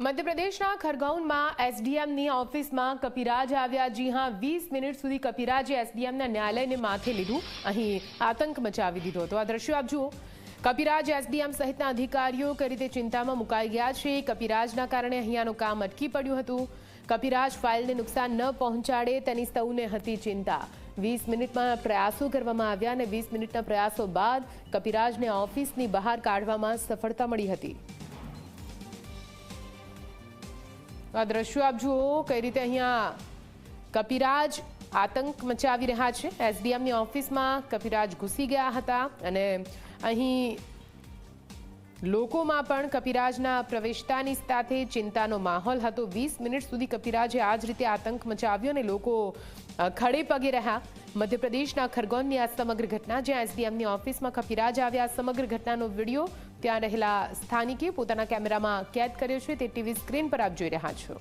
મધ્યપ્રદેશના ખરગૌનમાં એસડીએમની ઓફિસમાં કપિરાજ આવ્યા. જી હા, વીસ મિનિટ સુધી કપિરાજે એસડીએમના ન્યાયાલયને માથે લીધું. અહીં આતંક મચાવી દીધો હતો. આ દ્રશ્યો આપ જુઓ. કપિરાજ એસડીએમ સહિતના અધિકારીઓ કઈ રીતે ચિંતામાં મુકાઈ ગયા છે? કપિરાજના કારણે અહીંયાનું કામ અટકી પડ્યું હતું. કપિરાજ ફાઇલને નુકસાન ન પહોંચાડે તેની સૌને હતી ચિંતા. વીસ મિનિટમાં પ્રયાસો કરવામાં આવ્યા અને વીસ મિનિટના પ્રયાસો બાદ કપિરાજને ઓફિસની બહાર કાઢવામાં સફળતા મળી હતી. આ દ્રશ્યો આપ જુઓ કઈ રીતે અહીંયા કપિરાજ આતંક મચાવી રહ્યા છે. એસડીએમની ઓફિસમાં કપિરાજ ઘૂસી ગયા હતા અને અહીં લોકોમાં પણ કપિરાજના પ્રવેશતાની સાથે ચિંતાનો માહોલ હતો. વીસ મિનિટ સુધી કપિરાજે આ જ રીતે આતંક મચાવ્યો અને લોકો ખડે પગે રહ્યા. મધ્યપ્રદેશના ખરગોનની આ સમગ્ર ઘટના, જ્યાં એસડીએમની ઓફિસમાં કપિરાજ આવ્યા, આ સમગ્ર ઘટનાનો વીડિયો ત્યાં રહેલા સ્થાનિકે પોતાના કેમેરામાં કેદ કર્યો છે. તે ટીવી સ્ક્રીન પર આપ જોઈ રહ્યા છો.